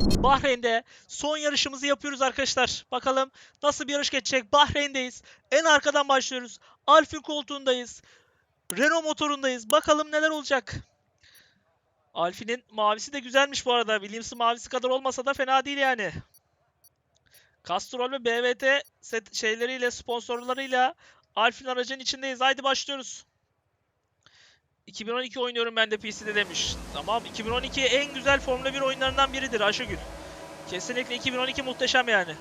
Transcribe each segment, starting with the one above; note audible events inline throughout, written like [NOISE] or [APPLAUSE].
Bahreyn'de son yarışımızı yapıyoruz arkadaşlar. Bakalım nasıl bir yarış geçecek. Bahreyn'deyiz. En arkadan başlıyoruz. Alfin koltuğundayız. Renault motorundayız. Bakalım neler olacak. Alfin'in mavisi de güzelmiş bu arada. Williams'ın mavisi kadar olmasa da fena değil yani. Castrol ve BVT set şeyleriyle, sponsorlarıyla Alfin aracın içindeyiz. Haydi başlıyoruz. 2012 oynuyorum ben de PC'de demiş. Tamam 2012 en güzel Formula 1 oyunlarından biridir Ayşegül. Kesinlikle 2012 muhteşem yani.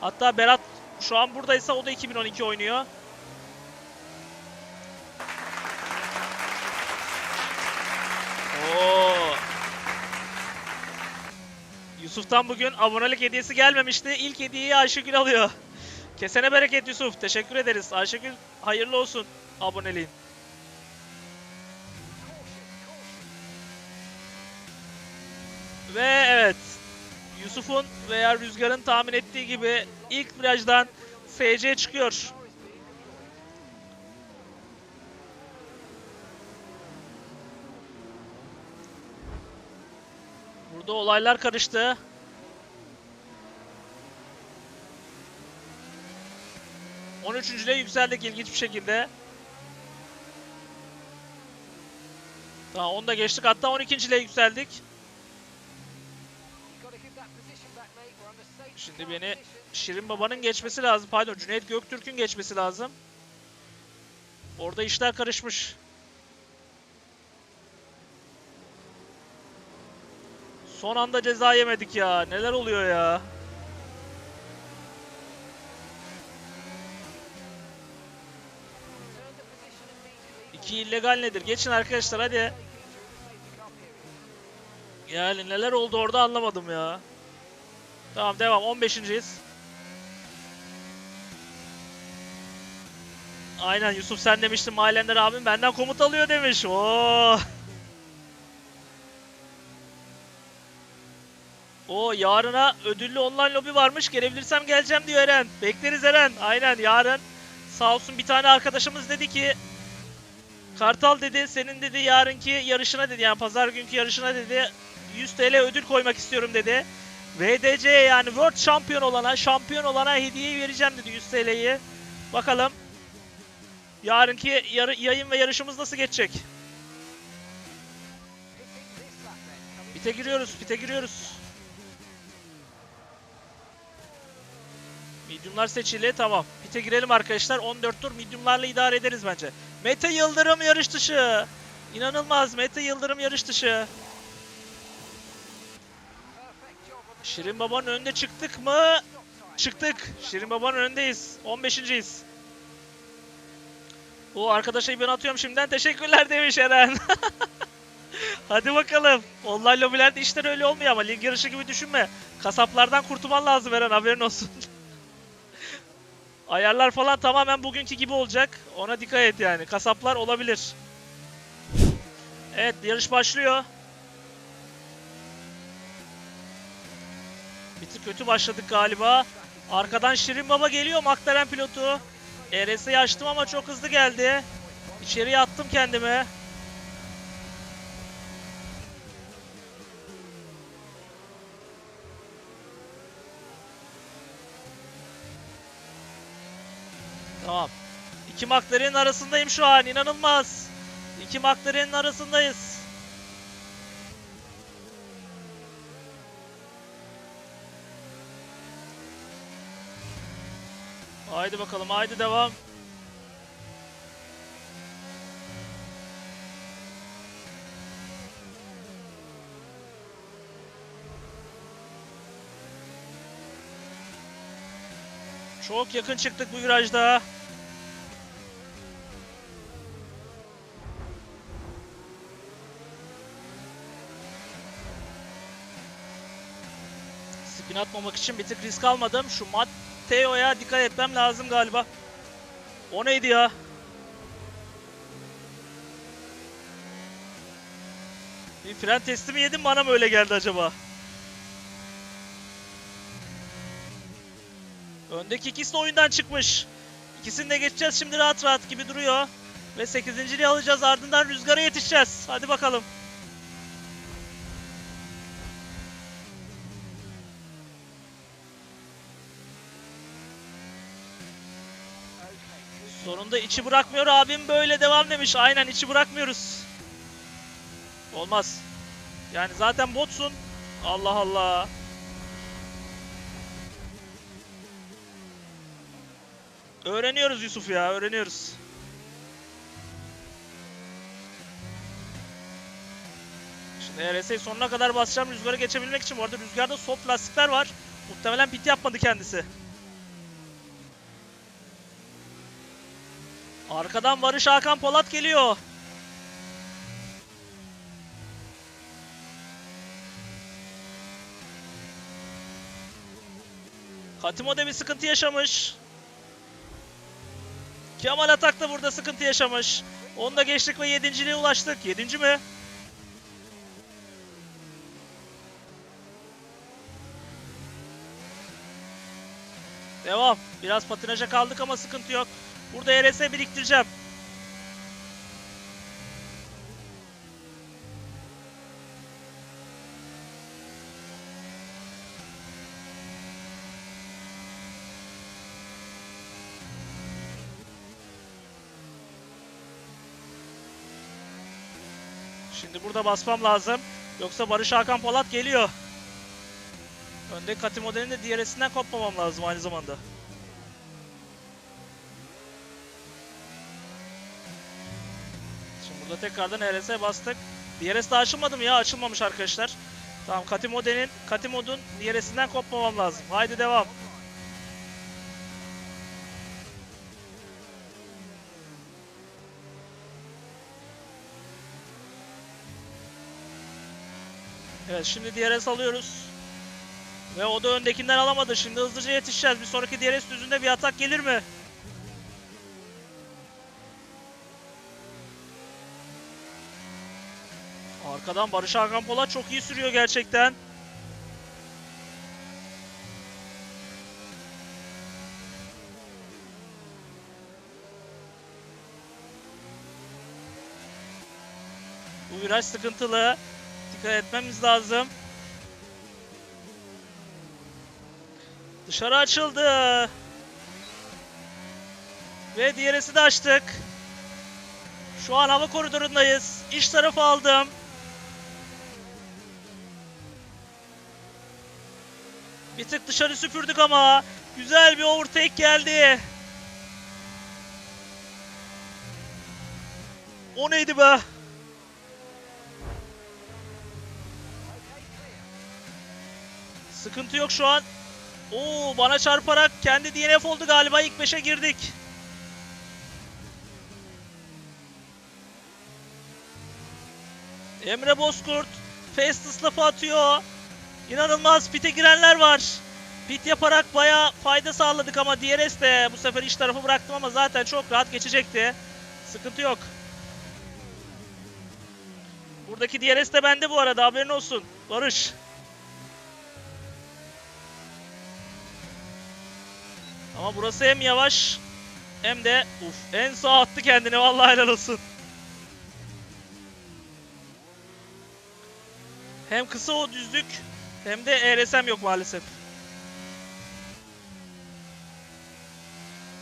Hatta Berat şu an buradaysa o da 2012 oynuyor. Oo. Yusuf'tan bugün abonelik hediyesi gelmemişti. İlk hediyeyi Ayşegül alıyor. Kesene bereket Yusuf. Teşekkür ederiz. Ayşegül hayırlı olsun aboneliğin. Ve evet. Yusuf'un veya Rüzgar'ın tahmin ettiği gibi ilk virajdan FC çıkıyor. Burada olaylar karıştı. On üçüncüye yükseldik ilginç bir şekilde. Tamam onu da geçtik. Hatta 12.liğe yükseldik. Şimdi beni Şirin Baba'nın geçmesi lazım. Pardon Cüneyt Göktürk'ün geçmesi lazım. Orada işler karışmış. Son anda ceza yemedik ya. Neler oluyor ya? İki illegal nedir? Geçin arkadaşlar hadi. Yani neler oldu orada anlamadım ya. Tamam devam 15.yiz. Aynen Yusuf sen demiştin mahallender abim benden komut alıyor demiş. Oo. O yarına ödüllü online lobi varmış. Gelebilirsem geleceğim diyor Eren. Bekleriz Eren. Aynen yarın. Sağ olsun bir tane arkadaşımız dedi ki Kartal dedi senin dedi yarınki yarışına dedi yani pazar günkü yarışına dedi 100 TL ödül koymak istiyorum dedi. VDC yani World Champion olana, şampiyon olana hediyeyi vereceğim dedi 100 TL'yi. Bakalım. Yarınki yarı, yayın ve yarışımız nasıl geçecek? Pite giriyoruz, pite giriyoruz. Mediumlar seçili, tamam. Pite girelim arkadaşlar. 14 tur mediumlarla idare ederiz bence. Mete Yıldırım yarış dışı. İnanılmaz, Mete Yıldırım yarış dışı. Şirin Baba'nın önünde çıktık mı? Çıktık. Şirin Baba'nın önündeyiz. 15.yiz. O arkadaşa ben atıyorum şimdiden. Teşekkürler demiş Eren. [LAUGHS] Hadi bakalım. Online lobilerde işler öyle olmuyor ama lig yarışı gibi düşünme. Kasaplardan kurtulman lazım Eren haberin olsun. [LAUGHS] Ayarlar falan tamamen bugünkü gibi olacak. Ona dikkat et yani. Kasaplar olabilir. Evet yarış başlıyor. Bir tık kötü başladık galiba. Arkadan Şirin Baba geliyor McLaren pilotu. RS'yi açtım ama çok hızlı geldi. İçeriye attım kendimi. Tamam. İki McLaren'in arasındayım şu an. İnanılmaz. İki McLaren'in arasındayız. Haydi bakalım haydi devam. Çok yakın çıktık bu virajda. Spin atmamak için bir tık risk almadım. Şu Matteo'ya dikkat etmem lazım galiba. O neydi ya? Bir fren testi mi yedim bana mı öyle geldi acaba? Öndeki ikisi de oyundan çıkmış. İkisini de geçeceğiz şimdi rahat rahat gibi duruyor. Ve 8. alacağız ardından rüzgara yetişeceğiz. Hadi bakalım. Sonunda içi bırakmıyor abim böyle devam demiş. Aynen içi bırakmıyoruz. Olmaz. Yani zaten botsun. Allah Allah. Öğreniyoruz Yusuf ya, öğreniyoruz. Şimdi RS'yi sonuna kadar basacağım rüzgarı geçebilmek için. Bu arada rüzgarda soft lastikler var. Muhtemelen pit yapmadı kendisi. Arkadan Barış Hakan Polat geliyor. Katimo da bir sıkıntı yaşamış. Kemal Atak da burada sıkıntı yaşamış. Onu da geçtik ve yedinciliğe ulaştık. Yedinci mi? Devam. Biraz patinaja kaldık ama sıkıntı yok. Burada RS biriktireceğim. Şimdi burada basmam lazım. Yoksa Barış Hakan Polat geliyor. Önde Kati modelinin de DRS'inden kopmamam lazım aynı zamanda. Şimdi burada tekrardan RS'e bastık. DRS daha açılmadı mı ya? Açılmamış arkadaşlar. Tamam Kati modelin, Kati modun DRS'inden kopmamam lazım. Haydi devam. Evet şimdi DRS alıyoruz. Ve o da öndekinden alamadı. Şimdi hızlıca yetişeceğiz. Bir sonraki DRS düzünde bir atak gelir mi? Arkadan Barış Hakan Polat çok iyi sürüyor gerçekten. Bu viraj sıkıntılı. Dikkat etmemiz lazım. Dışarı açıldı. Ve DRS'i de açtık. Şu an hava koridorundayız. İç tarafı aldım. Bir tık dışarı süpürdük ama güzel bir overtake geldi. O neydi be? Sıkıntı yok şu an. Oo bana çarparak kendi DNF oldu galiba ilk 5'e girdik. Emre Bozkurt Festus lafı atıyor. İnanılmaz pite girenler var. Pit yaparak baya fayda sağladık ama DRS de bu sefer iç tarafı bıraktım ama zaten çok rahat geçecekti. Sıkıntı yok. Buradaki DRS de bende bu arada haberin olsun. Barış. Ama burası hem yavaş hem de uf en sağ attı kendini vallahi helal olsun. Hem kısa o düzlük hem de ERSM yok maalesef.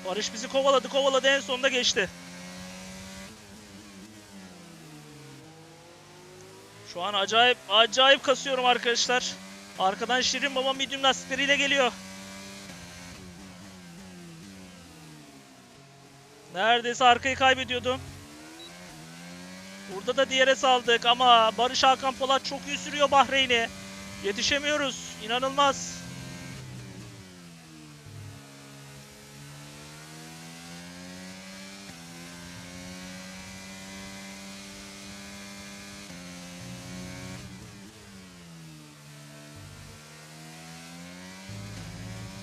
Barış bizi kovaladı kovaladı en sonunda geçti. Şu an acayip acayip kasıyorum arkadaşlar. Arkadan Şirin Baba medium lastikleriyle geliyor. Neredeyse arkayı kaybediyordum. Burada da DRS aldık ama Barış Hakan Polat çok iyi sürüyor Bahreyn'i. Yetişemiyoruz. İnanılmaz.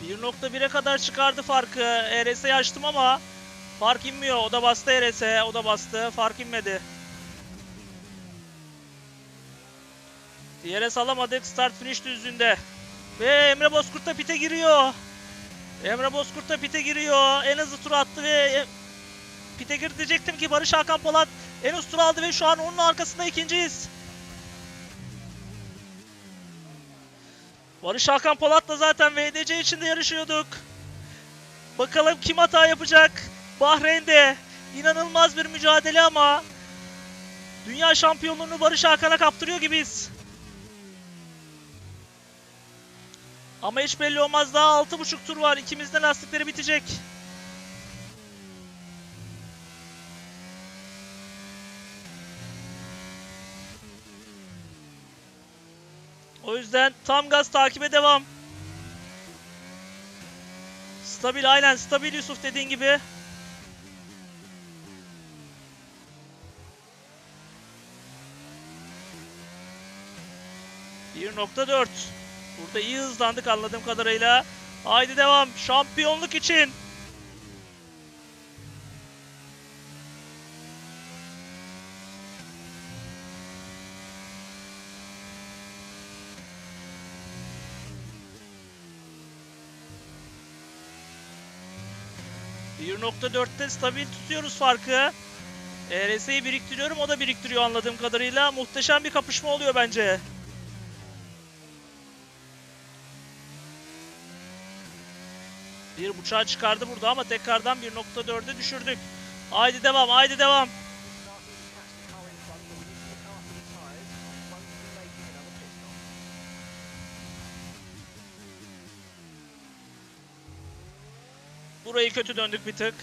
...1.1'e kadar çıkardı farkı. ERS'yi açtım ama... Fark inmiyor. O da bastı RS. O da bastı. Fark inmedi. DRS alamadık. Start finish düzlüğünde. Ve Emre Bozkurt da pite giriyor. Emre Bozkurt da pite giriyor. En hızlı tur attı ve pite girdi diyecektim ki Barış Hakan Polat en hızlı tur aldı ve şu an onun arkasında ikinciyiz. Barış Hakan Polat'la zaten VDC içinde yarışıyorduk. Bakalım kim hata yapacak? Bahreyn'de inanılmaz bir mücadele ama dünya şampiyonluğunu Barış Hakan'a kaptırıyor gibiyiz. Ama hiç belli olmaz daha 6.5 tur var. İkimizde lastikleri bitecek. O yüzden tam gaz takibe devam. Stabil aynen stabil Yusuf dediğin gibi. Bir nokta dört. Burada iyi hızlandık anladığım kadarıyla. Haydi devam. Şampiyonluk için. %1.4'te stabil tutuyoruz farkı. ERS'yi biriktiriyorum o da biriktiriyor anladığım kadarıyla. Muhteşem bir kapışma oluyor bence. Bir buçuğa çıkardı burada ama tekrardan 1.4'e düşürdük. Haydi devam, haydi devam. Burayı kötü döndük bir tık.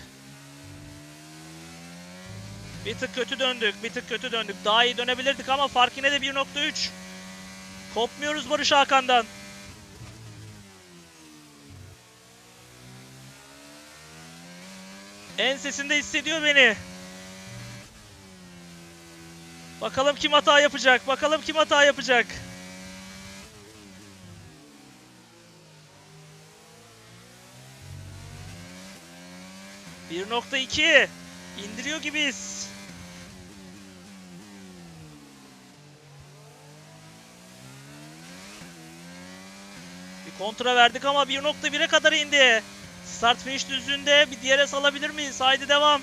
Bir tık kötü döndük, bir tık kötü döndük. Daha iyi dönebilirdik ama fark yine de 1.3. Kopmuyoruz Barış Hakan'dan. Ensesinde hissediyor beni. Bakalım kim hata yapacak. Bakalım kim hata yapacak. Bir nokta iki. İndiriyor gibiyiz. Bir kontra verdik ama 1.1'e kadar indi. Start finish düzlüğünde bir DRS alabilir miyiz? Haydi devam.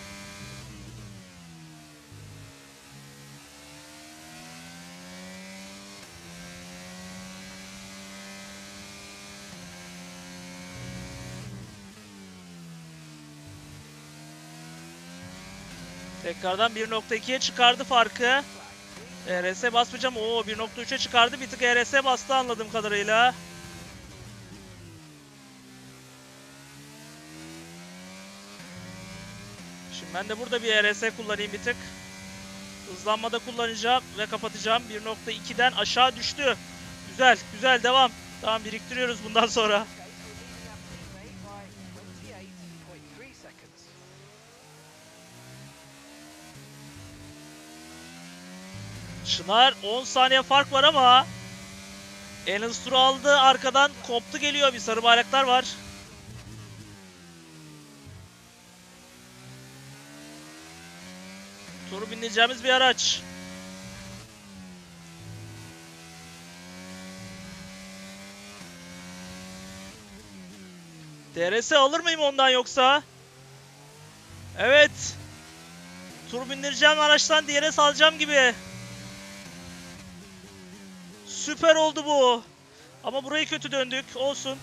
Tekrardan 1.2'ye çıkardı farkı. ERS basmayacağım. Oo 1.3'e çıkardı. Bir tık ERS bastı anladığım kadarıyla. Ben de burada bir ERS kullanayım bir tık. Hızlanmada kullanacağım ve kapatacağım. 1.2'den aşağı düştü. Güzel, güzel devam. Tamam biriktiriyoruz bundan sonra. Çınar 10 saniye fark var ama Enelstur aldı arkadan koptu geliyor bir sarı bayraklar var. Turu bineceğimiz bir araç. DRS alır mıyım ondan yoksa? Evet. Tur bindireceğim araçtan DRS alacağım gibi. Süper oldu bu. Ama burayı kötü döndük. Olsun.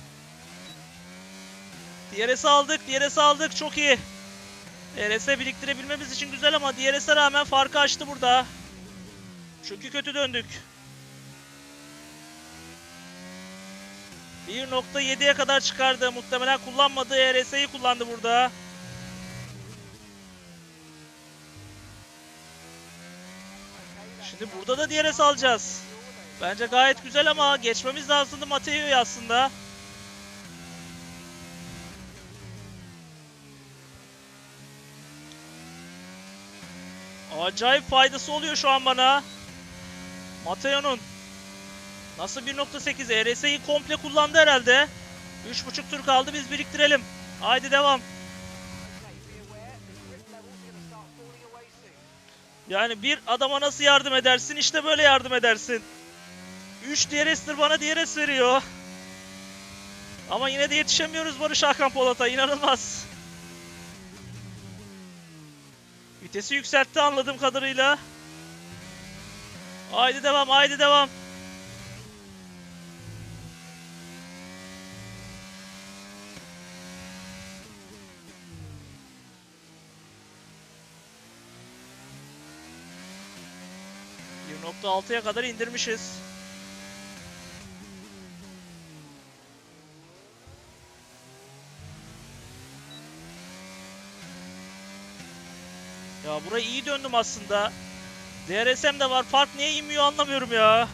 DRS aldık. DRS aldık. Çok iyi. DRS biriktirebilmemiz için güzel ama DRS'e rağmen farkı açtı burada. Çünkü kötü döndük. 1.7'ye kadar çıkardı. Muhtemelen kullanmadığı ERS'yi kullandı burada. Şimdi burada da DRS alacağız. Bence gayet güzel ama geçmemiz lazımdı Mateo'yu aslında. Acayip faydası oluyor şu an bana. Mateo'nun. Nasıl 1.8 ERS'yi komple kullandı herhalde. 3.5 tur kaldı biz biriktirelim. Haydi devam. Yani bir adama nasıl yardım edersin? İşte böyle yardım edersin. 3 DRS'tir bana DRS veriyor. Ama yine de yetişemiyoruz Barış Hakan Polat'a. İnanılmaz. Vitesi yükseltti anladığım kadarıyla. Haydi devam, haydi devam. %6'ya kadar indirmişiz. Ya burayı iyi döndüm aslında. DRS'm de var. Fark niye inmiyor anlamıyorum ya.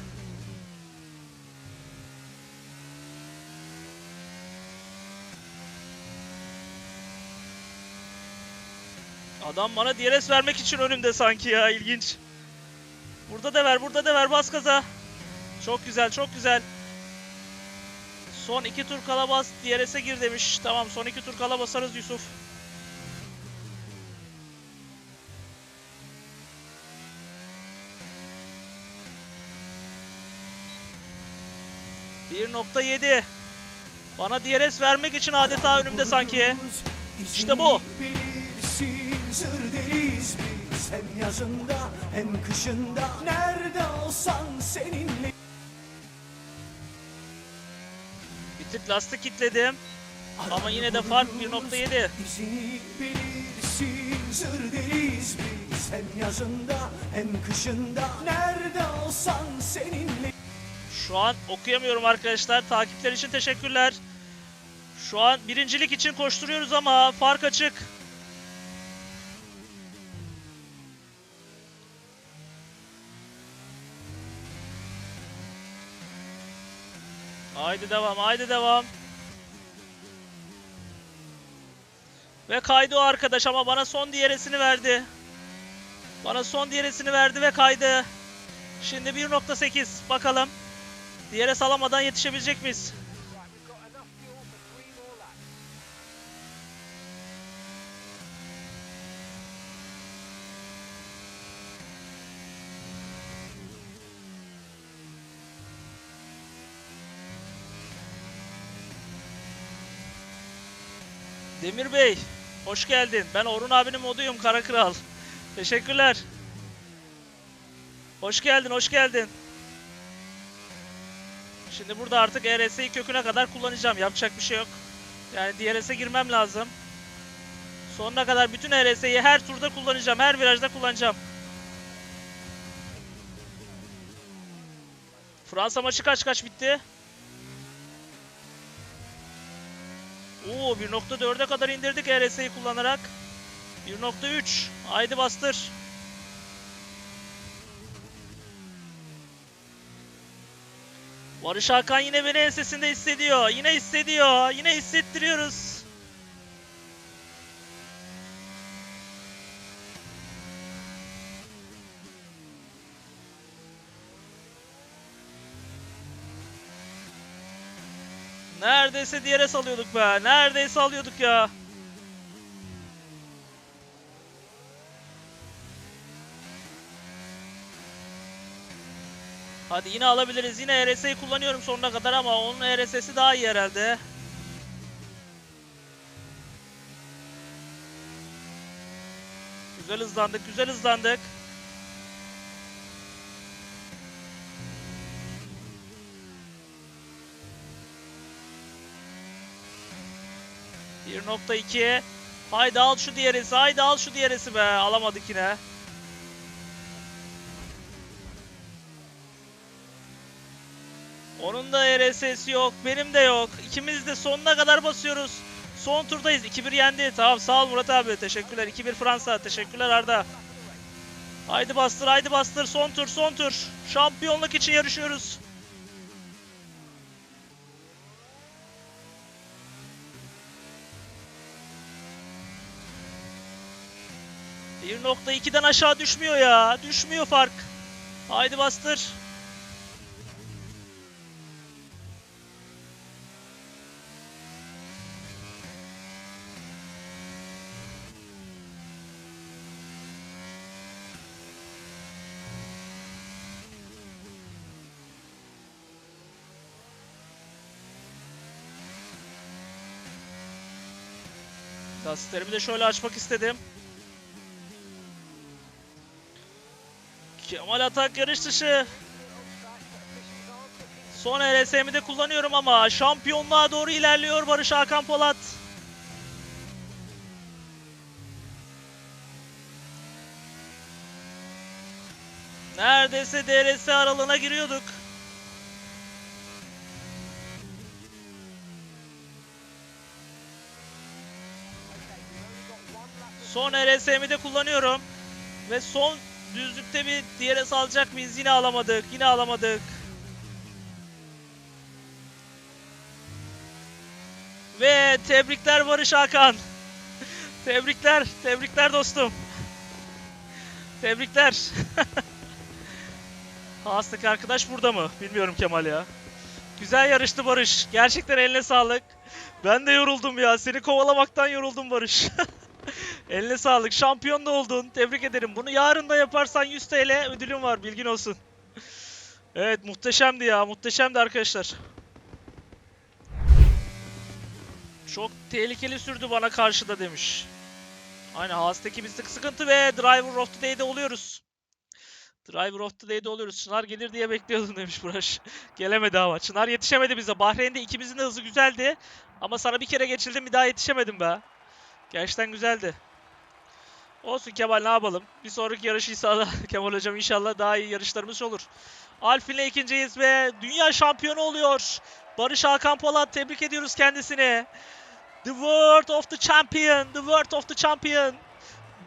Adam bana DRS vermek için önümde sanki ya ilginç. Burada da ver, burada da ver bas gaza. Çok güzel, çok güzel. Son iki tur kala bas, DRS'e gir demiş. Tamam, son iki tur kala basarız Yusuf. ...1.7... Bana DRS vermek için adeta önümde sanki. İşte bu. Hem yazında hem kışında Nerede olsan seninle Bir tık lastik kitledim. Ama yine de fark 1.7. İzini bilirsin sır deliyiz biz hem yazında hem kışında Nerede olsan seninle Şu an okuyamıyorum arkadaşlar. Takipler için teşekkürler. Şu an birincilik için koşturuyoruz ama fark açık. Haydi devam, haydi devam. Ve kaydı o arkadaş ama bana son diyeresini verdi. Bana son diyeresini verdi ve kaydı. Şimdi 1.8 bakalım. Diğere salamadan yetişebilecek miyiz? Demir Bey, hoş geldin. Ben Orhun abinin moduyum Kara Kral. Teşekkürler. Hoş geldin, hoş geldin. Şimdi burada artık ERS'yi köküne kadar kullanacağım. Yapacak bir şey yok. Yani DRS'e girmem lazım. Sonuna kadar bütün ERS'yi her turda kullanacağım. Her virajda kullanacağım. Fransa maçı kaç kaç bitti? Oo 1.4'e kadar indirdik ERS'yi kullanarak. 1.3. Haydi bastır. Barış Hakan yine beni ensesinde hissediyor. Yine hissediyor. Yine hissettiriyoruz. Neredeyse diğere salıyorduk be. Neredeyse alıyorduk ya. Hadi yine alabiliriz. Yine RS'yi kullanıyorum sonuna kadar ama onun RS'si daha iyi herhalde. Güzel hızlandık, güzel hızlandık. Bir nokta iki. Haydi al şu diğerisi, haydi al şu diğerisi be. Alamadık yine. Onun da RSS yok, benim de yok. İkimiz de sonuna kadar basıyoruz. Son turdayız. 2-1 yendi. Tamam sağ ol Murat abi. Teşekkürler. 2-1 Fransa. Teşekkürler Arda. Haydi bastır, haydi bastır. Son tur, son tur. Şampiyonluk için yarışıyoruz. %1.2'den aşağı düşmüyor ya. Düşmüyor fark. Haydi bastır. Lastiklerimi de şöyle açmak istedim. Kemal Atak yarış dışı. Son RSM'i de kullanıyorum ama şampiyonluğa doğru ilerliyor Barış Hakan Polat. Neredeyse DRS aralığına giriyorduk. Son RSM'i de kullanıyorum. Ve son düzlükte bir DRS alacak mıyız? Yine alamadık. Yine alamadık. Ve tebrikler Barış Hakan. [LAUGHS] tebrikler. Tebrikler dostum. Tebrikler. [LAUGHS] Haas'taki arkadaş burada mı? Bilmiyorum Kemal ya. Güzel yarıştı Barış. Gerçekten eline sağlık. Ben de yoruldum ya. Seni kovalamaktan yoruldum Barış. [LAUGHS] eline sağlık. Şampiyon da oldun. Tebrik ederim. Bunu yarın da yaparsan 100 TL ödülüm var. Bilgin olsun. [LAUGHS] Evet muhteşemdi ya. Muhteşemdi arkadaşlar. Çok tehlikeli sürdü bana karşıda demiş. Aynen Haas'taki bir sık sıkıntı ve Driver of the Day'de oluyoruz. Driver of the Day'de oluyoruz. Çınar gelir diye bekliyordum demiş Buraş. [LAUGHS] Gelemedi ama. Çınar yetişemedi bize. Bahreyn'de ikimizin de hızı güzeldi. Ama sana bir kere geçildim bir daha yetişemedim be. Gerçekten güzeldi. Olsun Kemal ne yapalım. Bir sonraki yarışıysa da [LAUGHS] Kemal hocam inşallah daha iyi yarışlarımız olur. Alfin'le ikinciyiz ve dünya şampiyonu oluyor. Barış Hakan Polat tebrik ediyoruz kendisini. The World of the Champion. The World of the Champion.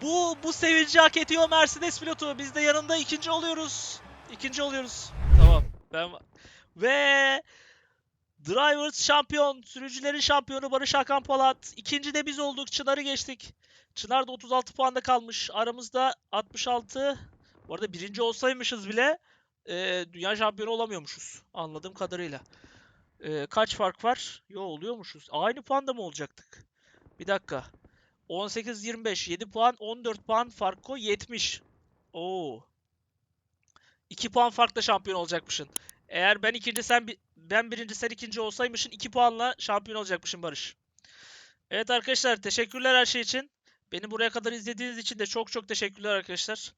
Bu bu sevinci hak ediyor Mercedes pilotu. Biz de yanında ikinci oluyoruz. İkinci oluyoruz. Tamam. Ben ve Drivers şampiyon, sürücülerin şampiyonu Barış Hakan Polat. İkinci de biz olduk. Çınar'ı geçtik. Çınar da 36 puanda kalmış. Aramızda 66. Bu arada birinci olsaymışız bile e, dünya şampiyonu olamıyormuşuz. Anladığım kadarıyla. E, kaç fark var? Yo oluyormuşuz. Aynı puanda mı olacaktık? Bir dakika. 18-25. 7 puan. 14 puan fark o. 70. Oo. 2 puan farkla şampiyon olacakmışsın. Eğer ben ikinci sen ben birinci sen ikinci olsaymışsın 2 puanla şampiyon olacakmışsın Barış. Evet arkadaşlar teşekkürler her şey için. Beni buraya kadar izlediğiniz için de çok çok teşekkürler arkadaşlar.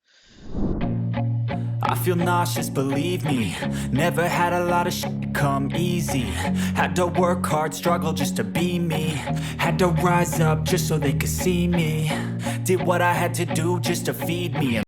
I feel nauseous, believe me. Never had a lot of shit come easy. Had to work hard, struggle just to be me. Had to rise up just so they could see me. Did what I had to do just to feed me.